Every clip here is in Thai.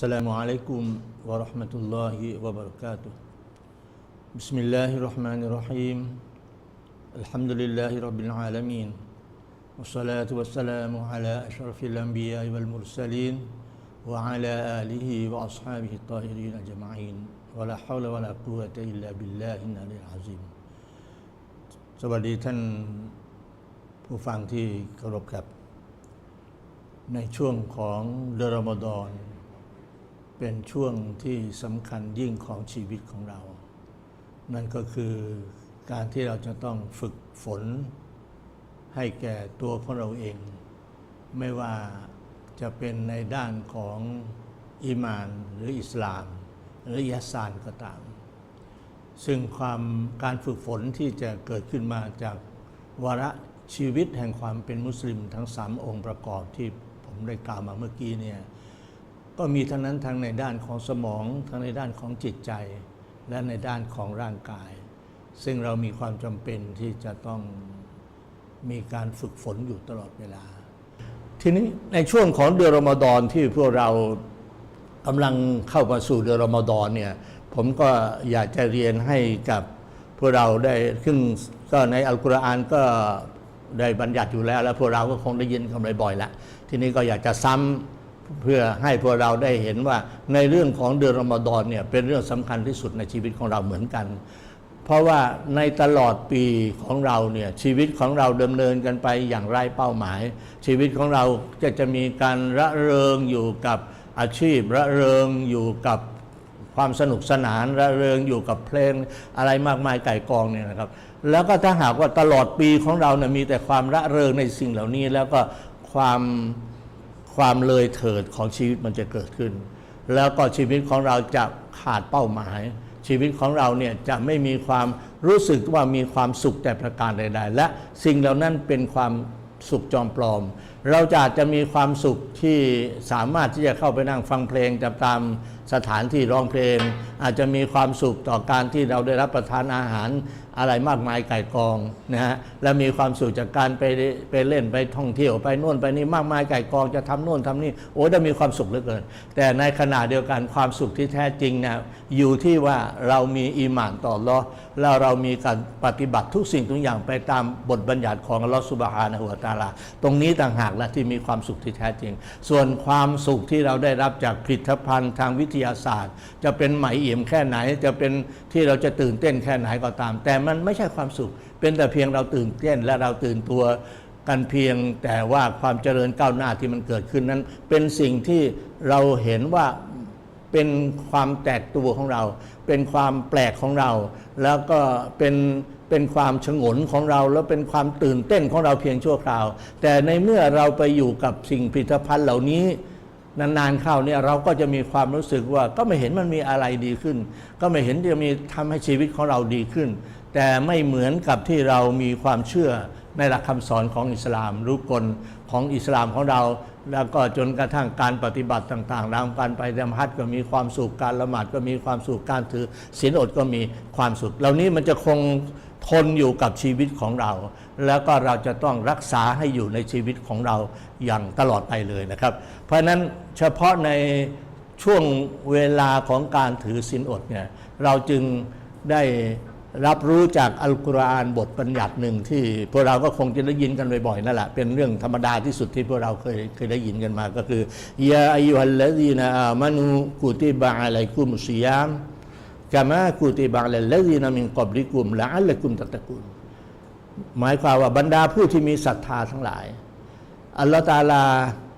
السلام عليكم ورحمة الله وبركاته بسم الله الرحمن الرحيم الحمد لله رب العالمين والصلاة والسلام على أشرف الأنبياء والمرسلين وعلى آله وأصحابه الطاهرين أجمعين ولا حول ولا قوة إلا بالله العلي العظيم สวัสดีท่าน ผู้ฟังที่เคารพครับ ในช่วงของเดือนรอมฎอน เป็นช่วงที่สำคัญยิ่งของชีวิตของเรา นั่นก็คือการที่เราจะต้องฝึกฝน ให้แก่ตัวของเราเอง ไม่ว่าจะเป็นในด้านของอีมานหรืออิสลาม หรือยาซานก็ตาม ซึ่งความการฝึกฝนที่จะเกิดขึ้นมาจากวาระ ชีวิตแห่งความเป็นมุสลิมทั้งสามองค์ประกอบที่ผมได้กล่าวมาเมื่อกี้เนี่ยก็มีทั้งนั้นทั้งในด้านของสมอง ทั้งในด้านของจิตใจ และในด้านของร่างกาย ซึ่งเรามีความจำเป็นที่จะต้องมีการฝึกฝนอยู่ตลอดเวลา ทีนี้ในช่วงของเดือนรอมฎอนที่พวกเรากำลังเข้ามาสู่เดือนรอมฎอนเนี่ยผมก็อยากจะเรียนให้กับพวกเราได้ซึ่งก็ในอัลกุรอานก็ ได้บัญญัติอยู่แล้ว แล้วพวกเราก็คงได้ยินคำบ่อยๆแล้วทีนี้ก็อยากจะซ้ำเพื่อให้พวกเราได้เห็นว่าในเรื่องของเดือนรอมฎอนเนี่ยเป็นเรื่องสำคัญที่สุดในชีวิตของเราเหมือนกัน เพราะว่าในตลอดปีของเราเนี่ยชีวิตของเราดำเนินกันไปอย่างไร้เป้าหมาย ชีวิตของเราจะจะมีการระเริงอยู่กับอาชีพ ระเริงอยู่กับ ความสนุกสนานระเริงอยู่กับเพลงอะไรมากมายไก่กองเนี่ยนะครับ แล้วก็ถ้าหากว่าตลอดปีของเราเนี่ยมีแต่ความระเริงในสิ่งเหล่านี้ แล้วก็ความความเลยเถิดของชีวิตมันจะเกิดขึ้น แล้วก็ชีวิตของเราจะขาดเป้าหมาย ชีวิตของเราเนี่ยจะไม่มีความรู้สึกว่ามีความสุขแต่ประการใดๆ และสิ่งเหล่านั้นเป็นความสุขจอมปลอม เราจะอาจจะมีความสุขที่สามารถที่จะเข้าไปนั่งฟังเพลงตามตามสถานที่ร้องเพลง อาจจะมีความสุขต่อการที่เราได้รับประทานอาหารอะไรมากมายไก่กองนะฮะและมีความสุขจากการไปไปเล่นไปท่องเที่ยวไปโน่นไปนี่มากมายไก่กองจะทำโน่นทำนี่โอ้จะมีความสุขเหลือเกิน แต่ในขณะเดียวกันความสุขที่แท้จริงนะอยู่ที่ว่าเรามีอีหมานต่ออัลอแล้วเรามีการปฏิบัติทุกสิ่งทุกอย่างไปตามบทบัญญัติของลอสุบฮานะฮูวตาลา ตรงนี้ต่างหากและที่มีความสุขที่แท้จริง ส่วนความสุขที่เราได้รับจากผลิตภัณฑ์ทางวิทยาศาสตร์ จะเป็นไหมเอี่ยมแค่ไหน จะเป็นที่เราจะตื่นเต้นแค่ไหนก็ตาม แต่มันไม่ใช่ความสุข เป็นแต่เพียงเราตื่นเต้นและเราตื่นตัวกันเพียงแต่ว่าความเจริญก้าวหน้าที่มันเกิดขึ้นนั้น เป็นสิ่งที่เราเห็นว่าเป็นความแตกตัวของเรา เป็นความแปลกของเรา แล้วก็เป็น เป็นความฉงนของเราแล้วเป็นความตื่นเต้นของเราเพียงชั่วคราว แต่ในเมื่อเราไปอยู่กับสิ่งผลิตภัณฑ์เหล่านี้ นานๆเข้าเนี่ยเราก็จะมีความรู้สึกว่าก็ไม่เห็นมันมีอะไรดีขึ้น ก็ไม่เห็นจะมีทำให้ชีวิตของเราดีขึ้น แต่ไม่เหมือนกับที่เรามีความเชื่อในหลักคำสอนของอิสลามรู้กลของอิสลามของเรา แล้วก็จนกระทั่งการปฏิบัติต่างๆรางการไปดำฮัดก็มีความสุขการละหมาดก็มีความสุขการถือศีลอดก็มีความสุข เหล่านี้มันจะคง ทนอยู่กับชีวิตของเรา แล้วก็เราจะต้องรักษาให้อยู่ในชีวิตของเราอย่างตลอดไปเลยนะครับ เพราะนั้นเฉพาะในช่วงเวลาของการถือศีลอดเนี่ยเราจึงได้รับรู้จากอัลกุรอานบทบัญญัติหนึ่งที่พวกเราก็คงจะได้ยินกันบ่อยๆนั่นแหละเป็นเรื่องธรรมดาที่สุดที่พวกเราเคยเคยได้ยินกันมาก็คือยาอายุฮัลลดีนาอามานูกุติบะอะลัยกุมซิยาม กามากุติบะอะลัลดีนามินกอบริกุมละอัลลักุมตัตะกุลหมายความว่าบรรดาผู้ที่มีศรัทธาทั้งหลาย อัลลอฮฺตาลา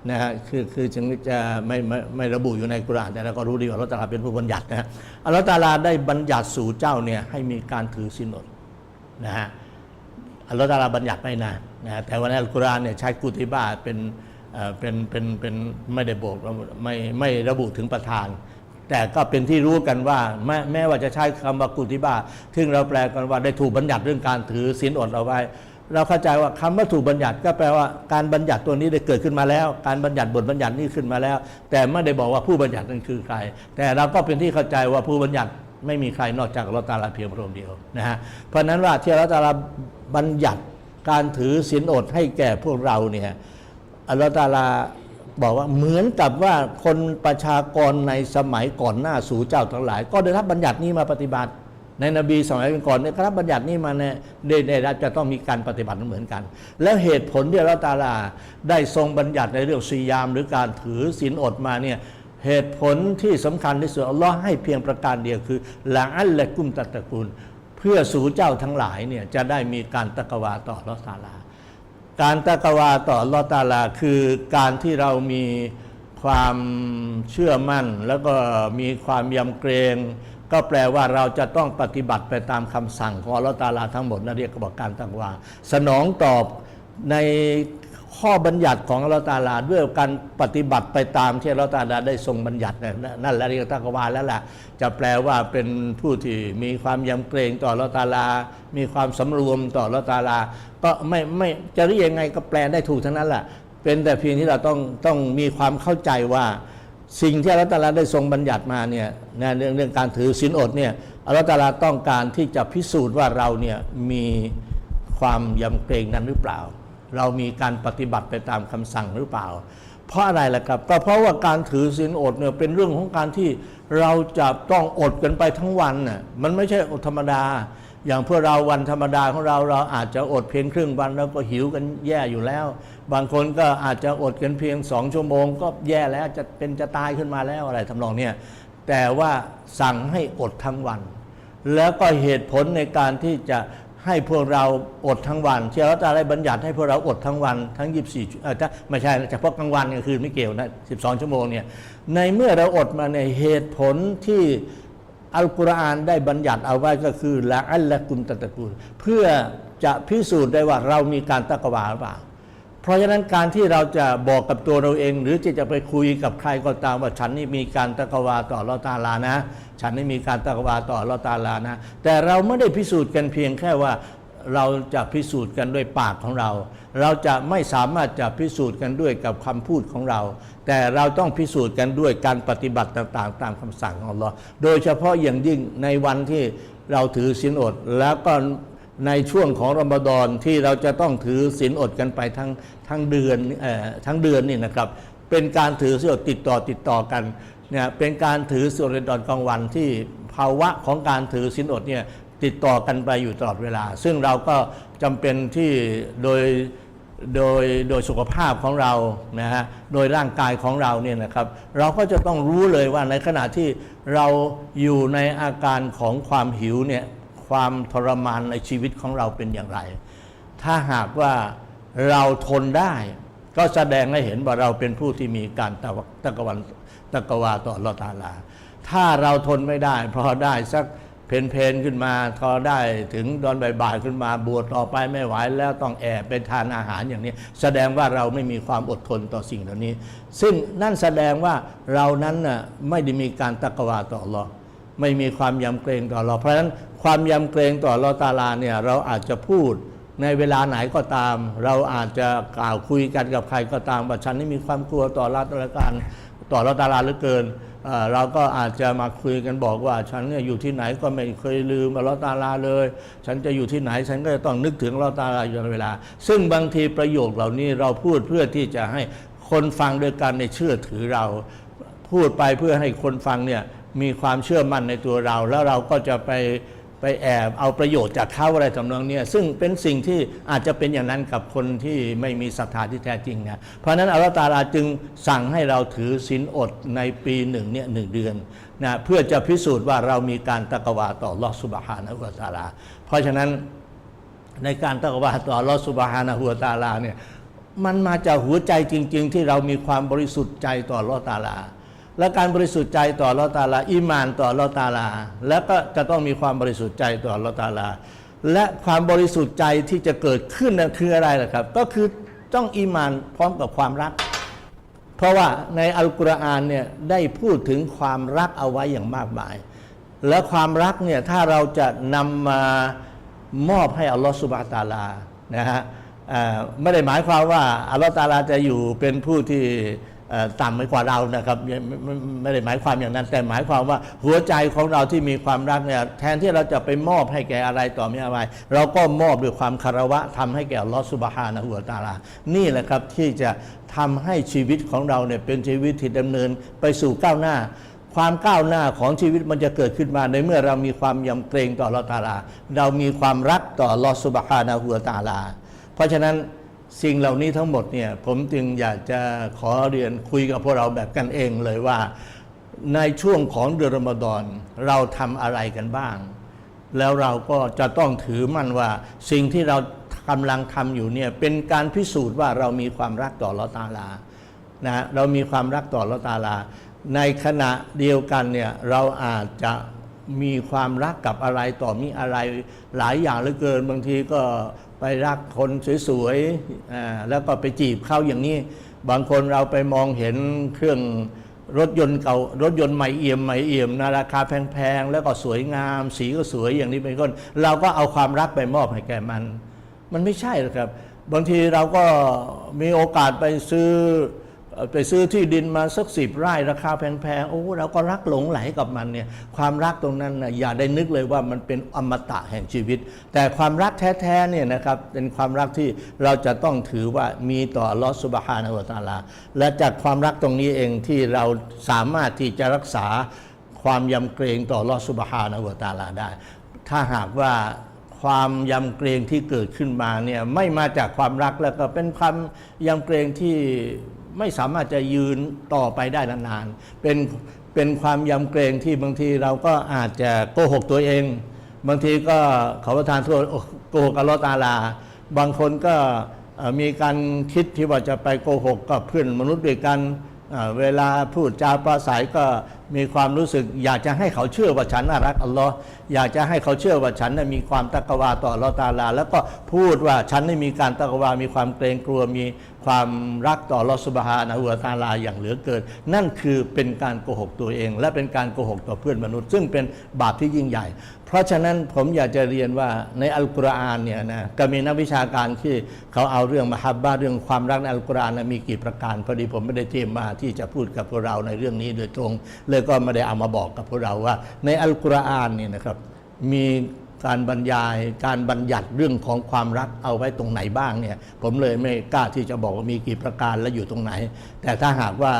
นะฮะคือคือจึงจะไม่ไม่ไม่ระบุอยู่ในกุรอานแต่เราก็รู้ดีว่าอัลลอฮฺตาลาเป็นผู้บัญญัตินะฮะอัลลอฮฺตาลาได้บัญญัติสู่เจ้าเนี่ยให้มีการถือศีลอดนะฮะอัลลอฮฺตาลาบัญญัติไม่นานนะฮะแต่วันนี้อัลกุรอานเนี่ยใช้กุติบาเป็นเอ่อเป็นเป็นเป็นไม่ได้บอกไม่ไม่ระบุถึงประธาน แต่ก็เป็นที่รู้กันว่าแม้แม้ว่าจะใช้คำว่ากุติบาซึ่งเราแปลกันว่าได้ถูกบัญญัติเรื่องการถือศีลอดเอาไว้ เราเข้าใจว่าคำว่าถูกบัญญัติก็แปลว่าการบัญญัติตัวนี้ได้เกิดขึ้นมาแล้ว การบัญญัติบทบัญญัตินี้ขึ้นมาแล้ว แต่ไม่ได้บอกว่าผู้บัญญัตินั้นคือใคร แต่เราก็เป็นที่เข้าใจว่าผู้บัญญัติไม่มีใครนอกจากอัลอฮฺตาลาเพียงพระองค์เดียวนะฮะเพราะนั้นว่าที่อัลอฮฺตาลาบัญญัติการถือศีลอดให้แก่พวกเราเนี่ยอัลลอฮฺตาลา บอกว่าเหมือนกับว่าคนประชากรในสมัยก่อนหน้าสู่เจ้าทั้งหลาย ก็ได้รับบัญญัตินี้มาปฏิบัติ ในนบีสมัยก่อนเนี่ยก็รับบัญญัตินี้มาเนี่ยได้ได้รับจะต้องมีการปฏิบัติเหมือนกัน แล้วเหตุผลที่ลลอฮฺตาลาได้ทรงบัญญัติในเรื่องซียาม หรือการถือศีลอดมาเนี่ยเหตุผลที่สำคัญที่สุดอัลลอฮ์ให้เพียงประการเดียวคือละอัลละกุมตัตตะกุลเพื่อสู่เจ้าทั้งหลายเนี่ยจะได้มีการตะกวาต่อลลอฮ์ตาลา การตะกวาต่อลอตาลาคือการที่เรามีความเชื่อมั่น แล้วก็มีความยำเกรงก็แปลว่าเราจะต้องปฏิบัติไปตามคำสั่งของลอตาลาทั้งหมดนั่นเรียกว่าการตะกวา สนองตอบใน ข้อบัญญัติของอัลอฮ์ตาลาด้วยการปฏิบัติไปตามที่อัลอฮ์ตาลาได้ทรงบัญญัตินั่นแหละเรียกตะกวาแล้วล่ะจะแปลว่าเป็นผู้ที่มีความยำเกรงต่ออัลอฮ์ตาลา มีความสำรวมต่ออัลอฮ์ตาลา ก็ไม่ไม่จะเรียกยังไงก็แปลได้ถูกทั้งนั้นแหละเป็นแต่เพียงที่เราต้องต้องมีความเข้าใจว่าสิ่งที่อัลอฮฺตาลาได้ทรงบัญญัติมาเนี่ยนะเรื่องเรื่องการถือศีลอดเนี่ยอัลอฮฺตาลาต้องการที่จะพิสูจน์ว่าเราเนี่ยมีความยำเกรงนั้นหรือเปล่า เรามีการปฏิบัติไปตามคำสั่งหรือเปล่า เพราะอะไรล่ะครับก็เพราะว่าการถือศีลอดเนี่ยเป็นเรื่องของการที่เราจะต้องอดกันไปทั้งวันน่ะมันไม่ใช่อดธรรมดา อย่างพวกเราวันธรรมดาของเราเราอาจจะอดเพียงครึ่งวันแล้วก็หิวกันแย่อยู่แล้ว บางคนก็อาจจะอดกันเพียงสองชั่วโมง ก็แย่แล้วจะเป็นจะตายขึ้นมาแล้วอะไรทำนองเนี้ยแต่ว่าสั่งให้อดทั้งวัน แล้วก็เหตุผลในการที่จะ ให้พวกเราอดทั้งวันที่เราจะได้บัญญัติให้พวกเราอดทั้งวันทั้ง 24เออไม่ใช่เฉพาะกลางวันกลางคืนไม่เกี่ยวนะ12 ชั่วโมงเนี่ยในเมื่อเราอดมาในเหตุผลที่อัลกุรอานได้บัญญัติเอาไว้ก็คือละอัลละกุมตะตะกูล เพื่อจะพิสูจน์ได้ว่าเรามีการตะกวาหรือเปล่า เพราะฉะนั้นการที่เราจะบอกกับตัวเราเอง หรือที่จะไปคุยกับใครก็ตามว่าฉันนี่มีการตะกวาต่อลอตาลานะ ฉันนี่มีการตะกวาต่อลอตาลานะ แต่เราไม่ได้พิสูจน์กันเพียงแค่ว่าเราจะพิสูจน์กันด้วยปากของเรา เราจะไม่สามารถจะพิสูจน์กันด้วยกับคำพูดของเรา แต่เราต้องพิสูจน์กันด้วยการปฏิบัติต่างๆ ตามคำสั่งของเราโดยเฉพาะอย่างยิ่งในวันที่เราถือศีลอดแล้วก็ ในช่วงของรอมฎอนที่เราจะต้องถือศีลอดกันไปทั้งทั้งเดือนเอ่อทั้งเดือนนี่นะครับ เป็นการถือศีลอดติดต่อติดต่อกันเนี่ยเป็นการถือศีลอดในตอนกลางวันที่ภาวะของการถือศีลอดเนี่ยติดต่อกันไปอยู่ตลอดเวลา ซึ่งเราก็จำเป็นที่โดยโดยโดยสุขภาพของเรานะฮะโดยร่างกายของเราเนี่ยนะครับ เราก็จะต้องรู้เลยว่าในขณะที่เราอยู่ในอาการของความหิวเนี่ย ความทรมานในชีวิตของเราเป็นอย่างไร ถ้าหากว่าเราทนได้ ก็แสดงให้เห็นว่าเราเป็นผู้ที่มีการตะวตะกวันตะกวาต่อลอตาลา ถ้าเราทนไม่ได้ พอได้สักเพนเพนๆขึ้นมาพอได้ถึงตอนบ่ายๆขึ้นมาบวชต่อไปไม่ไหวแล้วต้องแอบไปทานอาหารอย่างนี้ แสดงว่าเราไม่มีความอดทนต่อสิ่งเหล่านี้ ซึ่งนั่นแสดงว่าเรานั้นน่ะไม่ได้มีการตะกวาต่ออัลลอฮ์ ไม่มีความยำเกรงต่อเรา เพราะฉะนั้นความยำเกรงต่อเราตาลาเนี่ยเราอาจจะพูดในเวลาไหนก็ตาม เราอาจจะกล่าวคุยกันกับใครก็ตามว่าฉันนี่มีความกลัวต่อรัฐราการต่อเราตาลาเหลือเกินเราก็อาจจะมาคุยกันบอกว่าฉันเนี่ยอยู่ที่ไหนก็ไม่เคยลืมอัลลอฮ์ตาลาเลย ฉันจะอยู่ที่ไหนฉันก็จะต้องนึกถึงอัลลอฮ์ตาลาอยู่ตลอดเวลา ซึ่งบางทีประโยคเหล่านี้เราพูดเพื่อที่จะให้คนฟังด้วยกันในเชื่อถือเรา พูดไปเพื่อให้คนฟังเนี่ย มีความเชื่อมั่นในตัวเรา แล้วเราก็จะไปไปแอบเอาประโยชน์จากเขาอะไรทำนองเนี้ยซึ่งเป็นสิ่งที่อาจจะเป็นอย่างนั้นกับคนที่ไม่มีศรัทธาที่แท้จริงนะเพราะฉะนั้นอัลลอฮฺตาลาจึงสั่งให้เราถือศีลอดในปีหนึ่งเนี่ยหนึ่งเดือนนะเพื่อจะพิสูจน์ว่าเรามีการตะกวาต่อลอสุบฮานะฮูวะตาลา เพราะฉะนั้นในการตะกวาต่ออัลลอฮฺสุบฮานะฮูวะตาลาเนี่ยมันมาจากหัวใจจริง ๆ ที่เรามีความบริสุทธิ์ใจต่ออัลลอฮฺตาลา และการบริสุทธิ์ใจต่อลอตาลาอิมานต่อลอตาลา แล้วก็จะต้องมีความบริสุทธิ์ใจต่อลอตาลา และความบริสุทธิ์ใจที่จะเกิดขึ้นนั่นคืออะไรล่ะครับ ก็คือต้องอิมานพร้อมกับความรัก เพราะว่าในอัลกุรอานเนี่ยได้พูดถึงความรักเอาไว้อย่างมากมาย และความรักเนี่ยถ้าเราจะนำมามอบให้อัลลอฮฺสุบะตาลานะฮะไม่ได้หมายความว่าอัลลอฮฺตาลาจะอยู่เป็นผู้ที่ ต่ำไปกว่าเรานะครับไม่ไม่ไม่ได้หมายความอย่างนั้น แต่หมายความว่าหัวใจของเราที่มีความรักเนี่ยแทนที่เราจะไปมอบให้แก่อะไรต่อม่อะไร เราก็มอบด้วยความคารวะทำให้แก่ลอสุบฮานะฮูวตาลา นี่แหละครับที่จะทำให้ชีวิตของเราเนี่ยเป็นชีวิตที่ดำเนินไปสู่ก้าวหน้าความก้าวหน้าของชีวิตมันจะเกิดขึ้นมาในเมื่อเรามีความยำเกรงต่อลอตาลา เรามีความรักต่อลอสุบฮานะฮูวตาลา เพราะฉะนั้น สิ่งเหล่านี้ทั้งหมดเนี่ยผมจึงอยากจะขอเรียนคุยกับพวกเราแบบกันเองเลยว่า ในช่วงของเดือนรอมฎอนเราทำอะไรกันบ้าง แล้วเราก็จะต้องถือมั่นว่าสิ่งที่เรากำลังทำอยู่เนี่ยเป็นการพิสูจน์ว่าเรามีความรักต่อลอตาลานะเรามีความรักต่อลอตาลา ในขณะเดียวกันเนี่ยเราอาจจะ มีความรักกับอะไรต่อมีอะไรหลายอย่างเหลือเกิน บางทีก็ไปรักคนสวยๆแล้วก็ไปจีบเขาอย่างนี้ บางคนเราไปมองเห็นเครื่องรถยนต์เก่ารถยนต์ใหม่เอี่ยมใหม่เอี่ยมนะราคาแพงๆแล้วก็สวยงาม สีก็สวยอย่างนี้เป็นต้นเราก็เอาความรักไปมอบให้แก่มัน มันไม่ใช่หรอกครับ บางทีเราก็มีโอกาสไปซื้อ ไปซื้อที่ดินมาสักสิบไร่ราคาแพงๆโอ้เราก็รักหลงไหลกับมันเนี่ยความรักตรงนั้นนะอย่าได้นึกเลยว่ามันเป็นอมตะแห่งชีวิต แต่ความรักแท้ๆเนี่ยนะครับเป็นความรักที่เราจะต้องถือว่ามีต่อลอสุบฮานะวตาลา และจากความรักตรงนี้เองที่เราสามารถที่จะรักษาความยำเกรงต่อลอสุบฮานะวตาลาได้ ถ้าหากว่าความยำเกรงที่เกิดขึ้นมาเนี่ยไม่มาจากความรักแล้วก็เป็นความยำเกรงที่ ไม่สามารถจะยืนต่อไปได้นานๆเป็นเป็นความยำเกรงที่บางทีเราก็อาจจะโกหกตัวเอง บางทีก็ขอประทานโทษโกหกอัลลอฮฺตาลา บางคนก็มีการคิดที่ว่าจะไปโกหกกับเพื่อนมนุษย์ด้วยกันเวลาพูดจาปราศัยก็ มีความรู้สึกอยากจะให้เขาเชื่อว่าฉันน่ารักอัลลอฮ์อยากจะให้เขาเชื่อว่าฉันน่ะมีความตักวาต่อลอตาลา แล้วก็พูดว่าฉันได้มีการตักวา มีความเกรงกลัว มีความรักต่อลอสุบฮานะฮูวตาลาอย่างเหลือเกิน นั่นคือเป็นการโกหกตัวเอง และเป็นการโกหกต่อเพื่อนมนุษย์ ซึ่งเป็นบาปที่ยิ่งใหญ่ เพราะฉะนั้นผมอยากจะเรียนว่าในอัลกุรอานเนี่ยนะก็มีนักวิชาการที่เขาเอาเรื่องมหับบาเรื่องความรักในอัลกุรอานมีกี่ประการพอดีผมไม่ได้เตรียมมาที่จะพูดกับพวกเราในเรื่องนี้โดยตรงเลยก็ไม่ได้เอามาบอกกับพวกเราว่า ในอัลกุรอานนี่นะครับมีการบรรยายการบัญญัติเรื่องของความรักเอาไว้ตรงไหนบ้างเนี่ยผมเลยไม่กล้าที่จะบอกว่ามีกี่ประการและอยู่ตรงไหน แต่ถ้าหากว่า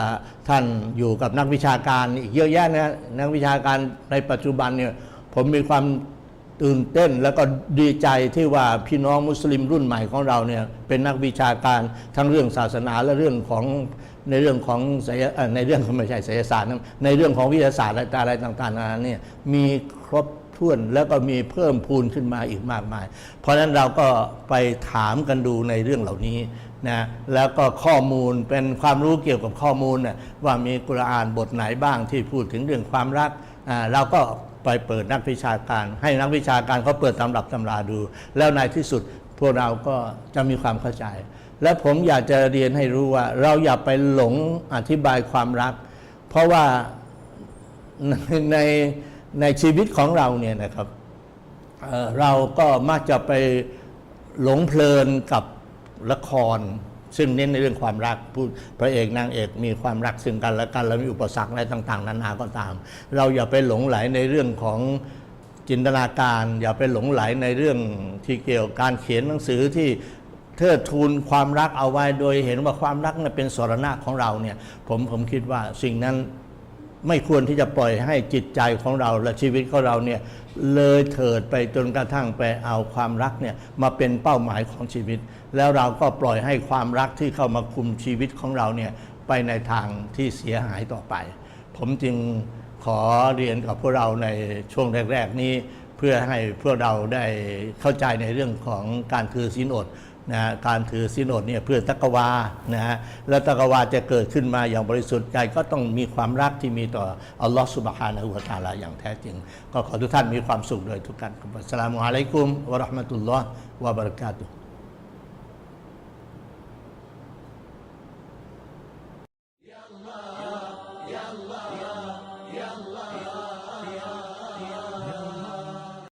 ท่านอยู่กับนักวิชาการอีกเยอะแยะนะนักวิชาการในปัจจุบันเนี่ยผมมีความตื่นเต้นแล้วก็ดีใจที่ว่าพี่น้องมุสลิมรุ่นใหม่ของเราเนี่ยเป็นนักวิชาการทั้งเรื่องศาสนาและเรื่องของ ในเรื่องของสยในเรื่องของไม่ใช่สยศาสตร์ในเรื่องของวิทยาศาสตร์อะไรต่างๆนานาเนี่ยมีครบถ้วนแล้วก็มีเพิ่มพูนขึ้นมาอีกมากมาย เพราะฉะนั้นเราก็ไปถามกันดูในเรื่องเหล่านี้นะแล้วก็ข้อมูลเป็นความรู้เกี่ยวกับข้อมูลน่ะว่ามีกุรอานบทไหนบ้างที่พูดถึงเรื่องความรักอ่าเราก็ไปเปิดนักวิชาการ ให้นักวิชาการเขาเปิดตำรับตำราดู แล้วในที่สุดพวกเราก็จะมีความเข้าใจ และผมอยากจะเรียนให้รู้ว่า เราอย่าไปหลงอธิบายความรัก เพราะว่าในในชีวิตของเราเนี่ยนะครับเเราก็มักจะไปหลงเพลินกับละคร ซึ่งเน้นในเรื่องความรักพูดพระเอกนางเอกมีความรักซึ่งกันและกันแล้วมีอุปสรรคอะไรต่าง ๆ นานาก็ตาม เราอย่าไปหลงไหลในเรื่องของจินตนาการ อย่าไปหลงไหลในเรื่องที่เกี่ยวกับการเขียนหนังสือที่ เทิดทูนความรักเอาไว้โดยเห็นว่าความรักเนี่ยเป็นสรณะของเราเนี่ยผมผมคิดว่าสิ่งนั้นไม่ควรที่จะปล่อยให้จิตใจของเราและชีวิตของเราเนี่ยเลยเถิดไปจนกระทั่งไปเอาความรักเนี่ยมาเป็นเป้าหมายของชีวิต แล้วเราก็ปล่อยให้ความรักที่เข้ามาคุมชีวิตของเราเนี่ยไปในทางที่เสียหายต่อไป ผมจึงขอเรียนกับพวกเราในช่วงแรก ๆ นี้ เพื่อให้พวกเราได้เข้าใจในเรื่องของการถือศีลอดนะฮะการถือศีลอดเนี่ยเพื่อตะกวานะฮะและตะกวาจะเกิดขึ้นมาอย่างบริสุทธิ์ใจก็ต้องมีความรักที่มีต่ออัลลอฮฺสุบฮานะฮูวะตาลาอย่างแท้จริง ก็ขอทุกท่านมีความสุขโดยทุกท่านครับอัสสลามุอะลัยกุมวะราะห์มะตุลลอฮ์วะบะเราะกาตุฮ์